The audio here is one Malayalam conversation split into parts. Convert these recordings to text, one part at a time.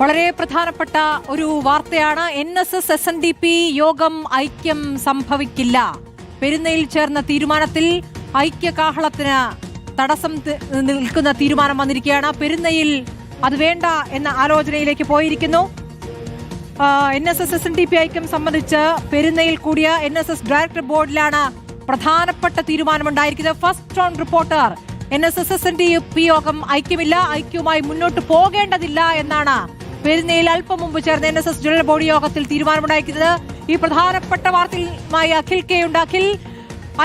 വളരെ പ്രധാനപ്പെട്ട ഒരു വാർത്തയാണ്. N S S S N D P യോഗം ഐക്യം സംഭവിക്കില്ല. പെരുന്നയിൽ ചേർന്ന തീരുമാനത്തിൽ ഐക്യകാഹളത്തിന് തടസ്സം നിൽക്കുന്ന തീരുമാനം വന്നിരിക്കുകയാണ്. പെരുന്നയിൽ അത് വേണ്ട എന്ന ആലോചനയിലേക്ക് പോയിരിക്കുന്നു. N S S S N D P ഐക്യം സംബന്ധിച്ച് പെരുന്നയിൽ കൂടിയ എൻ എസ് എസ് ഡയറക്ടർ ബോർഡിലാണ് പ്രധാനപ്പെട്ട തീരുമാനമുണ്ടായിരിക്കുന്നത്. First on reporter N S S S N D P യോഗം ഐക്യമില്ല. ഐക്യവുമായി മുന്നോട്ട് പോകേണ്ടതില്ല എന്നാണ് പെരുന്നയിൽ അല്പം മുമ്പ് ചേർന്ന N S S general body യോഗത്തിൽ തീരുമാനമുണ്ടായിരിക്കുന്നത്. ഈ പ്രധാനപ്പെട്ട വാർത്തയുമായി അഖിൽ കെ ഉണ്ട്. അഖിൽ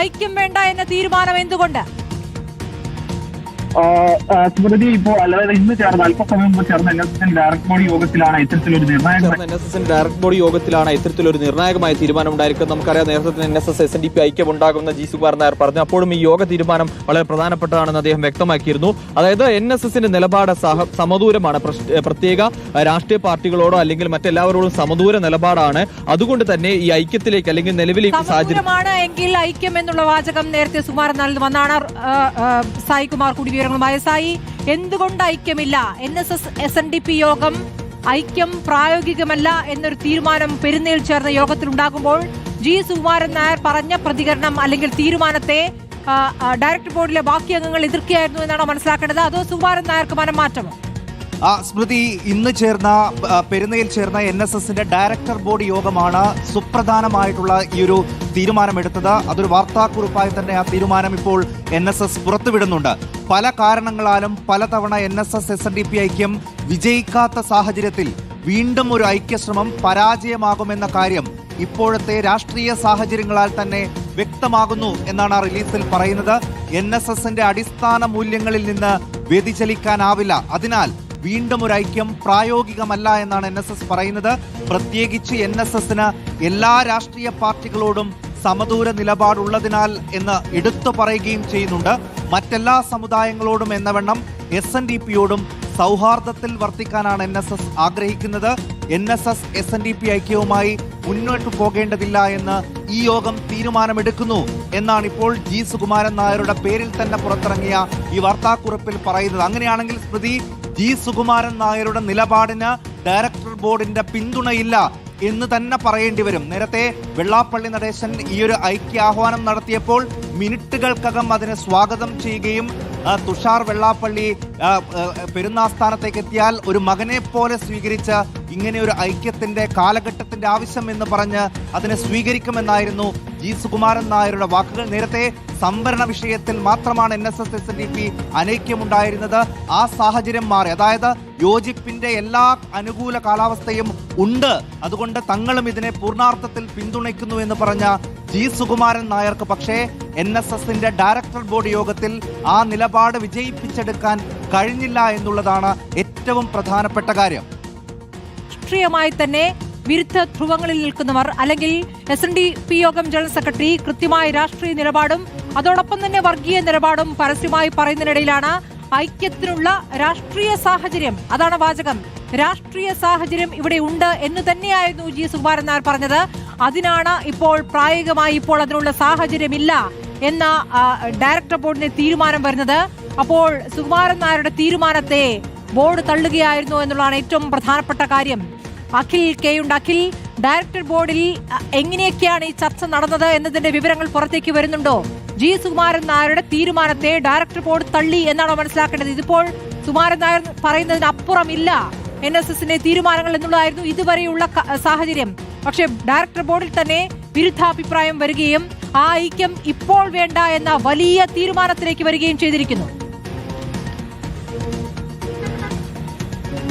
ഐക്യം വേണ്ട എന്ന തീരുമാനം എന്തുകൊണ്ട്? സ്മൃതി ഇപ്പോൾ അല്ലാതെ ഇന്ന് ചേർന്ന അല്പസമയം മുമ്പ് ചേർന്ന N S S direct body യോഗത്തിലാണ് ഇത്തരത്തിലൊരു നിർണായക എൻ എസ് എസിന്റെ ഡയറക്ട് ബോഡി യോഗത്തിലാണ് ഇത്തരത്തിലൊരു നിർണായകമായ തീരുമാനം ഉണ്ടായിരിക്കുന്നത് നമുക്കറിയാം നേരത്തെ തന്നെ N S S S N D P ഐക്യം ഉണ്ടാകുമെന്ന് ജി സുകുമാർ നായർ പറഞ്ഞു. അപ്പോഴും ഈ യോഗ തീരുമാനം വളരെ പ്രധാനപ്പെട്ടതാണെന്ന് അദ്ദേഹം വ്യക്തമാക്കിയിരുന്നു. അതായത് എൻ എസ് എസിന്റെ നിലപാട് സഹ സമദൂരമാണ്. പ്രത്യേക രാഷ്ട്രീയ പാർട്ടികളോടോ അല്ലെങ്കിൽ മറ്റെല്ലാവരോടും സമദൂര നിലപാടാണ്. അതുകൊണ്ട് തന്നെ ഈ ഐക്യത്തിലേക്ക് അല്ലെങ്കിൽ നിലവിലെ സാഹചര്യം എങ്കിൽ ഐക്യം എന്നുള്ള വാചകം നേരത്തെ സുമാരൻ നൽകി വന്നാണ്. സായികുമാർ ആ, സായി കുമാർ കൂടി വിവരങ്ങളുമായ സായി. എന്തുകൊണ്ട് ഐക്യമില്ല? N S S S N D P യോഗം ഐക്യം പ്രായോഗികമല്ല എന്നൊരു തീരുമാനം പെരുന്നയിൽ ചേർന്ന യോഗത്തിൽ ഉണ്ടാകുമ്പോൾ ജി സുകുമാരൻ നായർ പറഞ്ഞ പ്രതികരണം അല്ലെങ്കിൽ തീരുമാനത്തെ ഡയറക്ടർ ബോർഡിലെ ബാക്കി അംഗങ്ങൾ എതിർക്കുകയായിരുന്നു എന്നാണോ മനസ്സിലാക്കേണ്ടത്? അതോ സുകുമാരൻ നായർക്ക് മനം മാറ്റമോ? സ്മൃതി ഇന്ന് ചേർന്ന പെരുന്നയിൽ ചേർന്ന എൻ എസ് എസിന്റെ ഡയറക്ടർ ബോർഡ് യോഗമാണ് സുപ്രധാനമായിട്ടുള്ള ഈ ഒരു തീരുമാനമെടുത്തത്. അതൊരു വാർത്താക്കുറിപ്പായി തന്നെ ആ തീരുമാനം ഇപ്പോൾ എൻ എസ് എസ് പുറത്തുവിടുന്നുണ്ട്. പല കാരണങ്ങളാലും പലതവണ N S S S N D P ഐക്യം വിജയിക്കാത്ത സാഹചര്യത്തിൽ വീണ്ടും ഒരു ഐക്യശ്രമം പരാജയമാകുമെന്ന കാര്യം ഇപ്പോഴത്തെ രാഷ്ട്രീയ സാഹചര്യങ്ങളാൽ തന്നെ വ്യക്തമാകുന്നു എന്നാണ് ആ റിലീസിൽ പറയുന്നത്. എൻ എസ് എസിന്റെ അടിസ്ഥാന മൂല്യങ്ങളിൽ നിന്ന് വ്യതിചലിക്കാനാവില്ല. അതിനാൽ വീണ്ടും ഒരു ഐക്യം പ്രായോഗികമല്ല എന്നാണ് എൻ എസ് എസ് പറയുന്നത്. പ്രത്യേകിച്ച് എൻ എസ് എസിന് എല്ലാ രാഷ്ട്രീയ പാർട്ടികളോടും സമദൂര നിലപാടുള്ളതിനാൽ എന്ന് എടുത്തു പറയുകയും ചെയ്യുന്നുണ്ട്. മറ്റെല്ലാ സമുദായങ്ങളോടും എന്നവണ്ണം എസ് എൻ ഡി പിയോടും സൗഹാർദ്ദത്തിൽ വർത്തിക്കാനാണ് എൻ എസ് എസ് ആഗ്രഹിക്കുന്നത്. N S S S N D P ഐക്യവുമായി മുന്നോട്ട് പോകേണ്ടതില്ല എന്ന് ഈ യോഗം തീരുമാനമെടുക്കുന്നു. എന്നാണ് ഇപ്പോൾ ജി സുകുമാരൻ നായരുടെ പേരിൽ തന്നെ പുറത്തിറങ്ങിയ ഈ വാർത്താക്കുറിപ്പിൽ പറയുന്നത്. അങ്ങനെയാണെങ്കിൽ സ്മൃതി ജി സുകുമാരൻ നായരുടെ നിലപാടിന് ഡയറക്ടർ ബോർഡിന്റെ പിന്തുണയില്ല. എന്ന് തന്നെ പറയേണ്ടി വരും. നേരത്തെ വെള്ളാപ്പള്ളി നടേശൻ ഈ ഒരു ഐക്യ ആഹ്വാനം നടത്തിയപ്പോൾ മിനിറ്റുകൾക്കകം അതിനെ സ്വാഗതം ചെയ്യുകയും തുഷാർ വെള്ളാപ്പള്ളി പെരുന്നാസ്ഥാനത്തേക്ക് എത്തിയാൽ ഒരു മകനെ പോലെ സ്വീകരിച്ച് ഇങ്ങനെ ഒരു ഐക്യത്തിന്റെ കാലഘട്ടത്തിന്റെ ആവശ്യം എന്ന് പറഞ്ഞ് അതിനെ സ്വീകരിക്കുമെന്നായിരുന്നു ജി സുകുമാരൻ നായരുടെ വാക്കുകൾ. നേരത്തെ സംവരണ വിഷയത്തിൽ മാത്രമാണ് N S S S D P അനൈക്യമുണ്ടായിരുന്നത്. ആ സാഹചര്യം മാറി. അതായത് യോജിപ്പിന്റെ എല്ലാ അനുകൂല കാലാവസ്ഥയും ഉണ്ട്. അതുകൊണ്ട് തങ്ങളും ഇതിനെ പൂർണാർത്ഥത്തിൽ പിന്തുണയ്ക്കുന്നു എന്ന് പറഞ്ഞ ജി സുകുമാരൻ നായർക്ക് പക്ഷേ എൻ എസ് എസിന്റെ ഡയറക്ടർ ബോർഡ് യോഗത്തിൽ ആ നിലപാട് വിജയിപ്പിച്ചെടുക്കാൻ കഴിഞ്ഞില്ല എന്നുള്ളതാണ് ഏറ്റവും പ്രധാനപ്പെട്ട കാര്യം. രാഷ്ട്രീയമായി തന്നെ വിരുദ്ധ ധ്രുവങ്ങളിൽ നിൽക്കുന്നവർ അല്ലെങ്കിൽ എസ് എൻ ഡി പി യോഗം ജനറൽ സെക്രട്ടറി കൃത്യമായ രാഷ്ട്രീയ നിലപാടും അതോടൊപ്പം തന്നെ വർഗീയ നിലപാടും പരസ്യമായി പറയുന്നതിനിടയിലാണ് ഐക്യത്തിനുള്ള രാഷ്ട്രീയ സാഹചര്യം. അതാണ് വാചകം. രാഷ്ട്രീയ സാഹചര്യം ഇവിടെ ഉണ്ട് എന്ന് തന്നെയായിരുന്നു ജി സുകുമാരൻ നായർ പറഞ്ഞത്. അതിനാണ് ഇപ്പോൾ പ്രായോഗികമായി ഇപ്പോൾ അതിനുള്ള സാഹചര്യമില്ല എന്ന ഡയറക്ടർ ബോർഡിന്റെ തീരുമാനം വരുന്നത്. അപ്പോൾ സുകുമാരൻ നായരുടെ തീരുമാനത്തെ ബോർഡ് തള്ളുകയായിരുന്നു എന്നുള്ളതാണ് ഏറ്റവും പ്രധാനപ്പെട്ട കാര്യം. അഖിൽ കെ ഉണ്ട്. അഖിൽ ഡയറക്ടർ ബോർഡിൽ എങ്ങനെയൊക്കെയാണ് ഈ ചർച്ച നടന്നത് എന്നതിന്റെ വിവരങ്ങൾ പുറത്തേക്ക് വരുന്നുണ്ടോ? ജി സുകുമാരൻ നായരുടെ തീരുമാനത്തെ ഡയറക്ടർ ബോർഡ് തള്ളി എന്നാണോ മനസ്സിലാക്കേണ്ടത്? ഇതിപ്പോൾ സുകുമാരൻ നായർ പറയുന്നതിനപ്പുറം ഇല്ല എൻ എസ് എസിന്റെ തീരുമാനങ്ങൾ എന്നുള്ളതായിരുന്നു ഇതുവരെയുള്ള സാഹചര്യം. പക്ഷേ ഡയറക്ടർ ബോർഡിൽ തന്നെ വിരുദ്ധാഭിപ്രായം വരികയും ആ ഐക്യം ഇപ്പോൾ വേണ്ട എന്ന വലിയ തീരുമാനത്തിലേക്ക് വരികയും ചെയ്തിരിക്കുന്നു.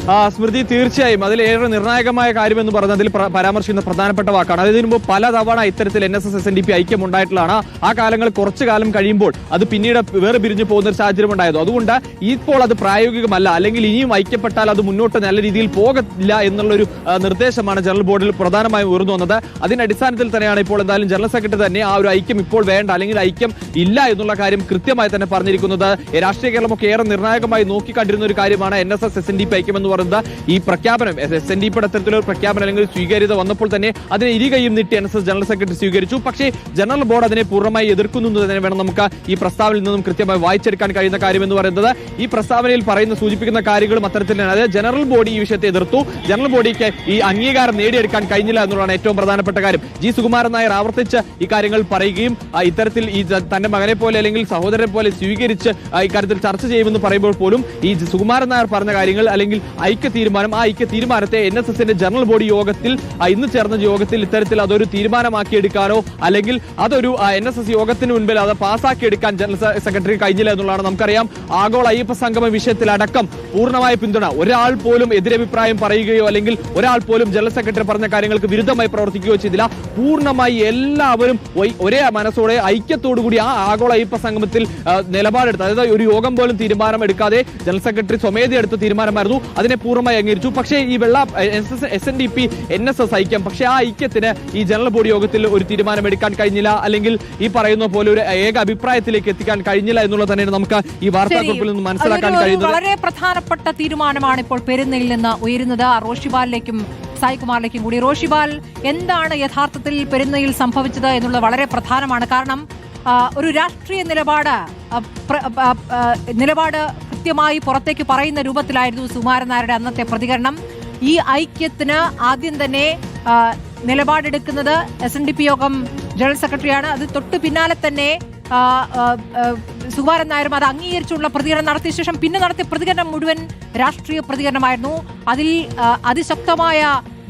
സ്മൃതി തീർച്ചയായും. അതിൽ ഏറെ നിർണായകമായ കാര്യം എന്ന് പറഞ്ഞാൽ അതിൽ പ്ര- പരാമർശിക്കുന്ന പ്രധാനപ്പെട്ട വാക്കാണ്. ഇതിനു മുമ്പ് പലതവണ ഇത്തരത്തിൽ N S S S N D P ഐക്യം ഉണ്ടായിട്ടുള്ളതാണ് ആ കാലങ്ങൾ കുറച്ചു കാലം കഴിയുമ്പോൾ അത് പിന്നീട് വേറെ പിരിഞ്ഞു പോകുന്ന ഒരു സാഹചര്യം ഉണ്ടായത്. അതുകൊണ്ട് ഇപ്പോൾ അത് പ്രായോഗികമല്ല. അല്ലെങ്കിൽ ഇനിയും ഐക്യപ്പെട്ടാൽ അത് മുന്നോട്ട് നല്ല രീതിയിൽ പോകില്ല എന്നുള്ള ഒരു നിർദ്ദേശമാണ് ജനറൽ ബോർഡിൽ പ്രധാനമായും ഉയർന്നു വന്നത്. അതിന്റെ അടിസ്ഥാനത്തിൽ തന്നെയാണ് ഇപ്പോൾ എന്തായാലും ജനറൽ സെക്രട്ടറി തന്നെ ആ ഒരു ഐക്യം ഇപ്പോൾ വേണ്ട അല്ലെങ്കിൽ ഐക്യം ഇല്ല എന്നുള്ള കാര്യം കൃത്യമായി തന്നെ പറഞ്ഞിരിക്കുന്നത്. രാഷ്ട്രീയ കേരളമൊക്കെ ഏറെ നിർണായകമായി നോക്കിക്കണ്ടിരുന്ന ഒരു കാര്യമാണ് N S S S N D P ഐക്യം എന്ന് പറയുന്നത് ഈ പ്രഖ്യാപനം എസ് എൻ ഡി പിയുടെ അത്തരത്തിലൊരു പ്രഖ്യാപനം അല്ലെങ്കിൽ സ്വീകാര്യത വന്നപ്പോൾ തന്നെ അതിനെ ഇരുകയും നീട്ടി N S S general secretary സ്വീകരിച്ചു. പക്ഷേ ജനറൽ ബോർഡ് അതിനെ പൂർണമായി എതിർക്കുന്നു എന്ന് തന്നെ വേണം നമുക്ക് ഈ പ്രസ്താവനയിൽ നിന്നും കൃത്യമായി വായിച്ചെടുക്കാൻ കഴിയുന്ന കാര്യം എന്ന് പറയുന്നത്. ഈ പ്രസ്താവനയിൽ പറയുന്ന സൂചിപ്പിക്കുന്ന കാര്യങ്ങളും അത്തരത്തിൽ തന്നെ അതായത് ജനറൽ ബോഡി ഈ വിഷയത്തെ എതിർത്തു. ജനറൽ ബോഡിക്ക് ഈ അംഗീകാരം നേടിയെടുക്കാൻ കഴിഞ്ഞില്ല എന്നുള്ളതാണ് ഏറ്റവും പ്രധാനപ്പെട്ട കാര്യം. ജി. സുകുമാരൻ നായർ ആവർത്തിച്ച് ഈ കാര്യങ്ങൾ പറയുകയും ഇത്തരത്തിൽ ഈ തന്റെ മകനെ പോലെ അല്ലെങ്കിൽ സഹോദരനെ പോലെ സ്വീകരിച്ച് ഇക്കാര്യത്തിൽ ചർച്ച ചെയ്യുമെന്ന് പറയുമ്പോൾ പോലും ഈ സുകുമാരൻ നായർ പറഞ്ഞ കാര്യങ്ങൾ അല്ലെങ്കിൽ ഐക്യ തീരുമാനം ആ ഐക്യ തീരുമാനത്തെ എൻ എസ് എസിന്റെ ജനറൽ ബോഡി യോഗത്തിൽ ഇന്ന് ചേർന്ന യോഗത്തിൽ ഇത്തരത്തിൽ അതൊരു തീരുമാനമാക്കിയെടുക്കാനോ അല്ലെങ്കിൽ അതൊരു എൻ എസ് എസ് യോഗത്തിന് മുൻപിൽ അത് പാസ്സാക്കിയെടുക്കാൻ ജനറൽ സെക്രട്ടറി കഴിഞ്ഞില്ല എന്നുള്ളതാണ് നമുക്കറിയാം. ആഗോള അയ്യപ്പ സംഗമ വിഷയത്തിൽ അടക്കം പൂർണമായ പിന്തുണ. ഒരാൾ പോലും എതിരഭിപ്രായം പറയുകയോ അല്ലെങ്കിൽ ഒരാൾ പോലും ജനറൽ സെക്രട്ടറി പറഞ്ഞ കാര്യങ്ങൾക്ക് വിരുദ്ധമായി പ്രവർത്തിക്കുകയോ ചെയ്തില്ല. പൂർണമായി എല്ലാവരും ഒരേ മനസ്സോടെ ഐക്യത്തോടുകൂടി ആ ആഗോള അയ്യപ്പ സംഗമത്തിൽ നിലപാടെടുത്ത് അതായത് ഒരു യോഗം പോലും തീരുമാനമെടുക്കാതെ ജനറൽ സെക്രട്ടറി സ്വമേധയെടുത്ത തീരുമാനമായിരുന്നു. അതിനെ പൂർണമായി അംഗീകരിച്ചു. പക്ഷേ ഈ വെള്ള S N D P N S S ഐക്യം പക്ഷേ ആ ഐക്യത്തിന് ഈ ജനറൽ ബോഡി യോഗത്തിൽ ഒരു തീരുമാനമെടുക്കാൻ കഴിഞ്ഞില്ല. അല്ലെങ്കിൽ ഈ പറയുന്ന പോലെ ഒരു ഏക അഭിപ്രായത്തിലേക്ക് എത്തിക്കാൻ കഴിഞ്ഞില്ല എന്നുള്ളത് തന്നെയാണ് നമുക്ക് ഈ വാർത്താക്കുറിപ്പിൽ നിന്ന് മനസ്സിലാക്കാൻ കഴിയുന്നത്. വളരെ പ്രധാനപ്പെട്ട തീരുമാനമാണ് ഇപ്പോൾ പെരുന്നയിൽ നിന്ന് ഉയരുന്നത്. റോഷിബാലിലേക്കും സായികുമാറിലേക്കും കൂടി. റോഷിബാൽ എന്താണ് യഥാർത്ഥത്തിൽ പെരുന്നയിൽ സംഭവിച്ചത് എന്നുള്ളത് വളരെ പ്രധാനമാണ്. കാരണം ഒരു രാഷ്ട്രീയ നിലപാട് നിലപാട് കൃത്യമായി പുറത്തേക്ക് പറയുന്ന രൂപത്തിലായിരുന്നു സുകുമാരൻ നായരുടെ അന്നത്തെ പ്രതികരണം. ഈ ഐക്യത്തിന് ആദ്യം തന്നെ നിലപാടെടുക്കുന്നത് എസ് എൻ ഡി പി യോഗം ജനറൽ സെക്രട്ടറിയാണ്. അത് തൊട്ടു പിന്നാലെ തന്നെ സുകുമാരൻ നായരും അത് അംഗീകരിച്ചുള്ള പ്രതികരണം നടത്തിയ ശേഷം പിന്നെ നടത്തിയ പ്രതികരണം മുഴുവൻ രാഷ്ട്രീയ പ്രതികരണമായിരുന്നു. അതിൽ അതിശക്തമായ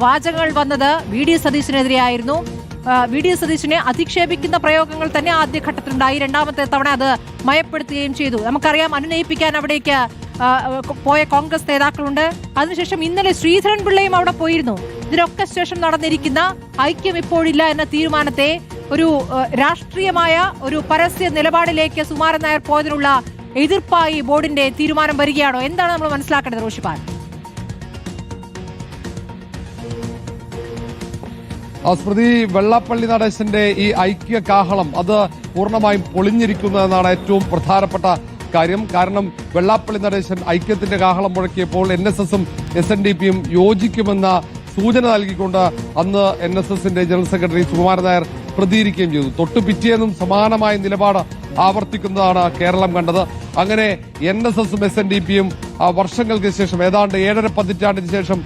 വാചകങ്ങൾ വന്നത് വി ഡി സതീശനെതിരെയായിരുന്നു. വി ഡി സതീശനെ അധിക്ഷേപിക്കുന്ന പ്രയോഗങ്ങൾ തന്നെ ആദ്യഘട്ടത്തിലുണ്ടായി. രണ്ടാമത്തെ തവണ അത് മയപ്പെടുത്തുകയും ചെയ്തു. നമുക്കറിയാം അനുനയിപ്പിക്കാൻ അവിടേക്ക് പോയ കോൺഗ്രസ് നേതാക്കളുണ്ട്. അതിനുശേഷം ഇന്നലെ ശ്രീധരൻ പിള്ളയും അവിടെ പോയിരുന്നു. ഇതിനൊക്കെ ശേഷം നടന്നിരിക്കുന്ന ഐക്യം ഇപ്പോഴില്ല എന്ന തീരുമാനത്തെ ഒരു രാഷ്ട്രീയമായ ഒരു പരസ്യ നിലപാടിലേക്ക് സുമാരൻ നായർ പോയതിനുള്ള എതിർപ്പായി ബോർഡിന്റെ തീരുമാനം വരികയാണോ? എന്താണ് നമ്മൾ മനസ്സിലാക്കേണ്ടത് റോഷിപാൽ സ്മൃതി വെള്ളാപ്പള്ളി നടേശന്റെ ഈ ഐക്യ കാഹളം അത് പൂർണമായും പൊളിഞ്ഞിരിക്കുന്നതെന്നാണ് ഏറ്റവും പ്രധാനപ്പെട്ട കാര്യം. കാരണം വെള്ളാപ്പള്ളി നടേശൻ ഐക്യത്തിന്റെ കാഹളം മുഴക്കിയപ്പോൾ എൻ എസ് എസും എസ് എൻ ഡി പിയും യോജിക്കുമെന്ന സൂചന നൽകിക്കൊണ്ട് അന്ന് എൻ എസ് എസിന്റെ ജനറൽ സെക്രട്ടറി സുകുമാരൻ നായർ പ്രതികരിക്കുകയും ചെയ്തു. തൊട്ടു പിറ്റേന്നും സമാനമായ നിലപാട് ആവർത്തിക്കുന്നതാണ് കേരളം കണ്ടത്. അങ്ങനെ എൻ എസ് എസും എസ് എൻ ഡി പിയും വർഷങ്ങൾക്ക് ശേഷം ഏതാണ്ട് ഏഴര പതിറ്റാണ്ടിന് ശേഷം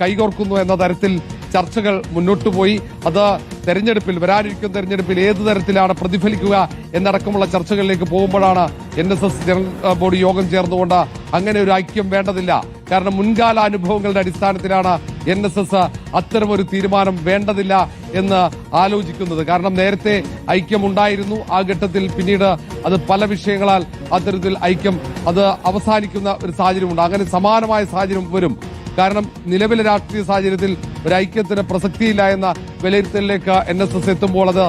കൈകോർക്കുന്നു എന്ന തരത്തിൽ ചർച്ചകൾ മുന്നോട്ടു പോയി. അത് തെരഞ്ഞെടുപ്പിൽ വരാനിരിക്കുന്ന തെരഞ്ഞെടുപ്പിൽ ഏത് തരത്തിലാണ് പ്രതിഫലിക്കുക എന്നടക്കമുള്ള ചർച്ചകളിലേക്ക് പോകുമ്പോഴാണ് N S S general body യോഗം ചേർന്നുകൊണ്ട് അങ്ങനെ ഒരു ഐക്യം വേണ്ടതില്ല. കാരണം മുൻകാല അനുഭവങ്ങളുടെ അടിസ്ഥാനത്തിലാണ് എൻ എസ് എസ് അത്തരമൊരു തീരുമാനം വേണ്ടതില്ല എന്ന് ആലോചിക്കുന്നത്. കാരണം നേരത്തെ ഐക്യമുണ്ടായിരുന്നു. ആ ഘട്ടത്തിൽ പിന്നീട് അത് പല വിഷയങ്ങളാൽ അത്തരത്തിൽ ഐക്യം അത് അവസാനിക്കുന്ന ഒരു സാഹചര്യമുണ്ട്. അങ്ങനെ സമാനമായ സാഹചര്യം വരും. കാരണം നിലവിലെ രാഷ്ട്രീയ സാഹചര്യത്തിൽ ഒരു ഐക്യത്തിന് പ്രസക്തിയില്ല എന്ന വിലയിരുത്തലിലേക്ക് എൻ എസ് എസ് എത്തുമ്പോൾ അത്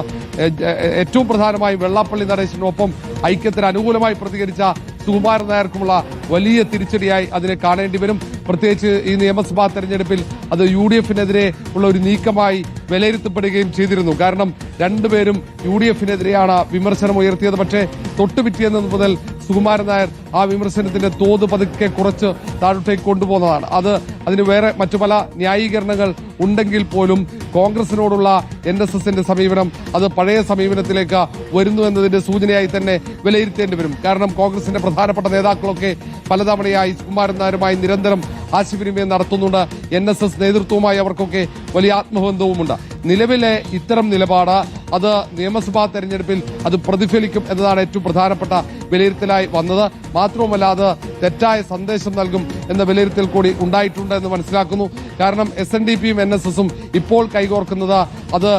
ഏറ്റവും പ്രധാനമായും വെള്ളാപ്പള്ളി നടേശനൊപ്പം ഐക്യത്തിന് അനുകൂലമായി പ്രതികരിച്ച സുകുമാരൻ നായർക്കുമുള്ള വലിയ തിരിച്ചടിയായി അതിനെ കാണേണ്ടി വരും. പ്രത്യേകിച്ച് ഈ നിയമസഭാ തെരഞ്ഞെടുപ്പിൽ അത് യു ഡി എഫിനെതിരെ ഉള്ള ഒരു നീക്കമായി വിലയിരുത്തപ്പെടുകയും ചെയ്തിരുന്നു. കാരണം രണ്ടുപേരും യു ഡി എഫിനെതിരെയാണ് വിമർശനം ഉയർത്തിയത്. പക്ഷേ തൊട്ടുപിറ്റിയെന്നത് മുതൽ സുകുമാരൻ നായർ ആ വിമർശനത്തിന്റെ തോത് പതുക്കെ കുറച്ച് താഴോട്ടേക്ക് കൊണ്ടുപോകുന്നതാണ്. അത് അതിന് വേറെ മറ്റു പല ന്യായീകരണങ്ങൾ ഉണ്ടെങ്കിൽ പോലും കോൺഗ്രസിനോടുള്ള എൻ എസ് എസിന്റെ സമീപനം അത് പഴയ സമീപനത്തിലേക്ക് വരുന്നു എന്നതിന്റെ സൂചനയായി തന്നെ വിലയിരുത്തേണ്ടി വരും. കാരണം കോൺഗ്രസിന്റെ പ്രധാനപ്പെട്ട നേതാക്കളൊക്കെ പലതവണയായി സുകുമാരൻ നായരുമായി നിരന്തരം ആശയവിനിമയം നടത്തുന്നുണ്ട്. എൻ എസ് എസ് നേതൃത്വവുമായി അവർക്കൊക്കെ വലിയ ആത്മബന്ധവുമുണ്ട്. നിലവിലെ ഇത്തരം നിലപാട് അത് നിയമസഭാ തെരഞ്ഞെടുപ്പിൽ അത് പ്രതിഫലിക്കും എന്നതാണ് ഏറ്റവും പ്രധാനപ്പെട്ട വിലയിരുത്തലായി വന്നത്. മാത്രവുമല്ല അത് തെറ്റായ സന്ദേശം നൽകും എന്ന വിലയിരുത്തൽ കൂടി ഉണ്ടായിട്ടുണ്ട് എന്ന് മനസ്സിലാക്കുന്നു. കാരണം എസ് എൻ ഡി പിയും എൻ എസ് എസും ഇപ്പോൾ കൈകോർക്കുന്നത് അത്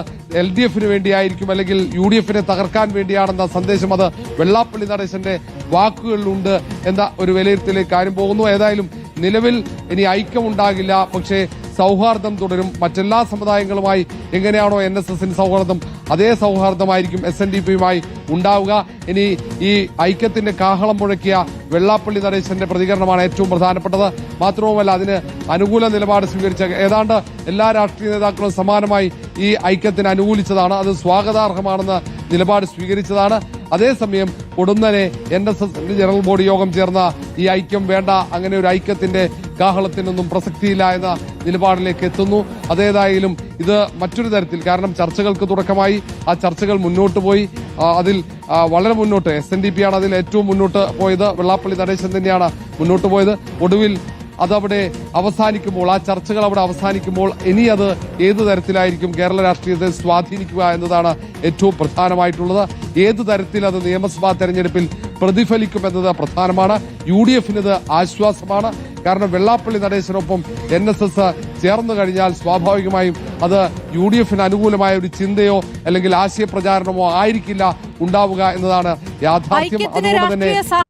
എൽ ഡി എഫിന് വേണ്ടിയായിരിക്കും അല്ലെങ്കിൽ യു ഡി എഫിനെ തകർക്കാൻ വേണ്ടിയാണെന്ന സന്ദേശം അത് വെള്ളാപ്പള്ളി നടേശന്റെ വാക്കുകളിലുണ്ട് എന്ന ഒരു വിലയിരുത്തലേക്ക് കാര്യം പോകുന്നു. ഏതായാലും നിലവിൽ ഇനി ഐക്യമുണ്ടാകില്ല. പക്ഷേ സൗഹാർദ്ദം തുടരും. മറ്റെല്ലാ സമുദായങ്ങളുമായി എങ്ങനെയാണോ എൻ എസ് എസിന് സൗഹാർദ്ദം അതേ സൗഹാർദ്ദമായിരിക്കും എസ് എൻ ഡി പിയുമായി ഉണ്ടാവുക. ഇനി ഈ ഐക്യത്തിന്റെ കാഹളം മുഴക്കിയ വെള്ളാപ്പള്ളി നടേശന്റെ പ്രതികരണമാണ് ഏറ്റവും പ്രധാനപ്പെട്ടത്. മാത്രവുമല്ല അതിന് അനുകൂല നിലപാട് സ്വീകരിച്ച ഏതാണ്ട് എല്ലാ രാഷ്ട്രീയ നേതാക്കളും സമാനമായി ഈ ഐക്യത്തിന് അനുകൂലിച്ചതാണ്. അത് സ്വാഗതാർഹമാണെന്ന് നിലപാട് സ്വീകരിച്ചതാണ്. അതേസമയം ഉടനെ N S S general body യോഗം ചേർന്ന ഈ ഐക്യം വേണ്ട അങ്ങനെ ഒരു ഐക്യത്തിന്റെ കാഹളത്തിനൊന്നും പ്രസക്തിയില്ല എന്ന നിലപാടിലേക്ക് എത്തുന്നു. അതേതായാലും ഇത് മറ്റൊരു തരത്തിൽ കാരണം ചർച്ചകൾക്ക് തുടക്കമായി ആ ചർച്ചകൾ മുന്നോട്ട് പോയി. അതിൽ വളരെ മുന്നോട്ട് എസ് എൻ ഡി പി ആണ് അതിൽ ഏറ്റവും മുന്നോട്ട് പോയത്. വെള്ളാപ്പള്ളി നടേശൻ തന്നെയാണ് മുന്നോട്ട് പോയത്. ഒടുവിൽ അതവിടെ അവസാനിക്കുമ്പോൾ ആ ചർച്ചകൾ അവിടെ അവസാനിക്കുമ്പോൾ ഇനി അത് ഏത് തരത്തിലായിരിക്കും കേരള രാഷ്ട്രീയത്തെ സ്വാധീനിക്കുക എന്നതാണ് ഏറ്റവും പ്രധാനമായിട്ടുള്ളത്. ഏത് തരത്തിൽ അത് നിയമസഭാ തെരഞ്ഞെടുപ്പിൽ പ്രതിഫലിക്കുമെന്നത് പ്രധാനമാണ്. യു ഡി എഫിന് ഇത് ആശ്വാസമാണ്. കാരണം വെള്ളാപ്പള്ളി നടേശനൊപ്പം എൻ എസ് എസ് ചേർന്നു കഴിഞ്ഞാൽ സ്വാഭാവികമായും അത് യു ഡി എഫിന് അനുകൂലമായ ഒരു ചിന്തയോ അല്ലെങ്കിൽ ആശയപ്രചാരണമോ ആയിരിക്കില്ല ഉണ്ടാവുക എന്നതാണ് യാഥാർത്ഥ്യം. അതുകൊണ്ട് തന്നെ